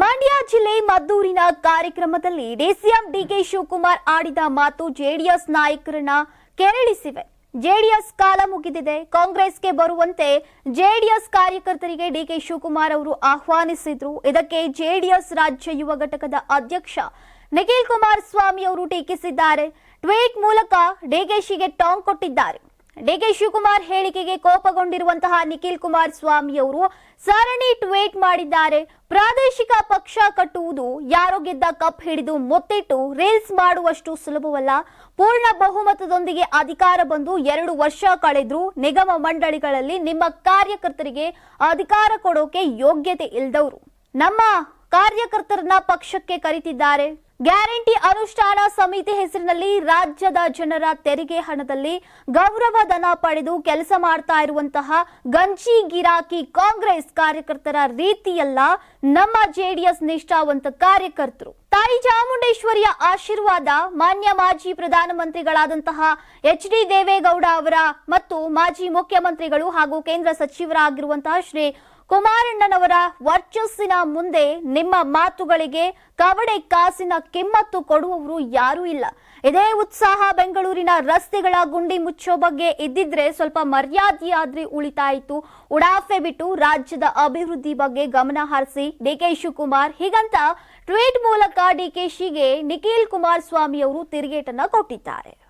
ಮಂಡ್ಯ ಜಿಲ್ಲೆ ಮದ್ದೂರಿನ ಕಾರ್ಯಕ್ರಮದಲ್ಲಿ DCM DK Shivakumar ಆಡಿದ ಮಾತು ಜೆಡಿಎಸ್ ನಾಯಕರನ್ನ ಕೆರಳಿಸಿವೆ. ಜೆಡಿಎಸ್ ಕಾಲ ಮುಗಿದಿದೆ. ಕಾಂಗ್ರೆಸ್ಗೆ ಬರುವಂತೆ ಜೆಡಿಎಸ್ ಕಾರ್ಯಕರ್ತರಿಗೆ ಡಿಕೆ ಶಿವಕುಮಾರ್ ಅವರು ಆಹ್ವಾನಿಸಿದ್ರು. ಇದಕ್ಕೆ ಜೆಡಿಎಸ್ ರಾಜ್ಯ ಯುವ ಘಟಕದ ಅಧ್ಯಕ್ಷ ನಿಖಿಲ್ ಕುಮಾರಸ್ವಾಮಿ ಅವರು ಟೀಕಿಸಿದ್ದಾರೆ. ಟ್ವೀಟ್ ಮೂಲಕ ಡಿಕೆಶಿಗೆ ಟಾಂಗ್ ಕೊಟ್ಟಿದ್ದಾರೆ. ಡಿಕೆ ಶಿವಕುಮಾರ್ ಹೇಳಿಕೆಗೆ ಕೋಪಗೊಂಡಿರುವಂತಹ ನಿಖಿಲ್ ಕುಮಾರ್ ಅವರು ಸರಣಿ ಟ್ವೀಟ್ ಮಾಡಿದ್ದಾರೆ. ಪ್ರಾದೇಶಿಕ ಪಕ್ಷ ಕಟ್ಟುವುದು, ಯಾರೋ ಗೆದ್ದ ಕಪ್ ಹಿಡಿದು ಮೊತ್ತಿಟ್ಟು ರೀಲ್ಸ್ ಮಾಡುವಷ್ಟು ಸುಲಭವಲ್ಲ. ಪೂರ್ಣ ಬಹುಮತದೊಂದಿಗೆ ಅಧಿಕಾರ ಬಂದು ಎರಡು ವರ್ಷ ಕಳೆದ್ರು ನಿಗಮ ಮಂಡಳಿಗಳಲ್ಲಿ ನಿಮ್ಮ ಕಾರ್ಯಕರ್ತರಿಗೆ ಅಧಿಕಾರ ಕೊಡೋಕೆ ಯೋಗ್ಯತೆ ಇಲ್ದವರು. ನಮ್ಮ ಕಾರ್ಯಕರ್ತರನ್ನ ಪಕ್ಷಕ್ಕೆ ಕರೀತಿದ್ದಾರೆ. ಗ್ಯಾರಂಟಿ ಅನುಷ್ಠಾನ ಸಮಿತಿ ಹೆಸರಿನಲ್ಲಿ ರಾಜ್ಯದ ಜನರ ತೆರಿಗೆ ಹಣದಲ್ಲಿ ಗೌರವ ಧನ ಪಡೆದು ಕೆಲಸ ಮಾಡ್ತಾ ಇರುವಂತಹ ಗಂಜಿ ಗಿರಾಕಿ ಕಾಂಗ್ರೆಸ್ ಕಾರ್ಯಕರ್ತರ ರೀತಿಯಲ್ಲ ನಮ್ಮ ಜೆಡಿಎಸ್ ನಿಷ್ಠಾವಂತ ಕಾರ್ಯಕರ್ತರು. ತಾಯಿ ಚಾಮುಂಡೇಶ್ವರಿಯ ಆಶೀರ್ವಾದ ಮಾನ್ಯ ಮಾಜಿ ಪ್ರಧಾನಮಂತ್ರಿಗಳಾದಂತಹ ಎಚ್ ಡಿ ದೇವೇಗೌಡ ಅವರ ಮತ್ತು ಮಾಜಿ ಮುಖ್ಯಮಂತ್ರಿಗಳು ಹಾಗೂ ಕೇಂದ್ರ ಸಚಿವರಾಗಿರುವಂತಹ ಶ್ರೀ ಕುಮಾರಣ್ಣನವರ ವರ್ಚಸ್ಸಿನ ಮುಂದೆ ನಿಮ್ಮ ಮಾತುಗಳಿಗೆ ಕವಡೆ ಕಾಸಿನ ಕಿಮ್ಮತ್ತು ಕೊಡುವವರು ಯಾರೂ ಇಲ್ಲ. ಇದೇ ಉತ್ಸಾಹ ಬೆಂಗಳೂರಿನ ರಸ್ತೆಗಳ ಗುಂಡಿ ಮುಚ್ಚೋ ಬಗ್ಗೆ ಇದ್ದಿದ್ರೆ ಸ್ವಲ್ಪ ಮರ್ಯಾದೆಯಾದ್ರೆ ಉಳಿತಾಯಿತು ಉಡಾಫೆ ಬಿಟ್ಟು ರಾಜ್ಯದ ಅಭಿವೃದ್ಧಿ ಬಗ್ಗೆ ಗಮನ ಹರಿಸಿ ಡಿಕೆ ಶಿವಕುಮಾರ್. ಹೀಗಂತ ಟ್ವೀಟ್ ಮೂಲಕ ಡಿಕೆಶಿಗೆ ನಿಖಿಲ್ ಕುಮಾರಸ್ವಾಮಿ ಅವರು ತಿರುಗೇಟನ್ನ ಕೊಟ್ಟಿದ್ದಾರೆ.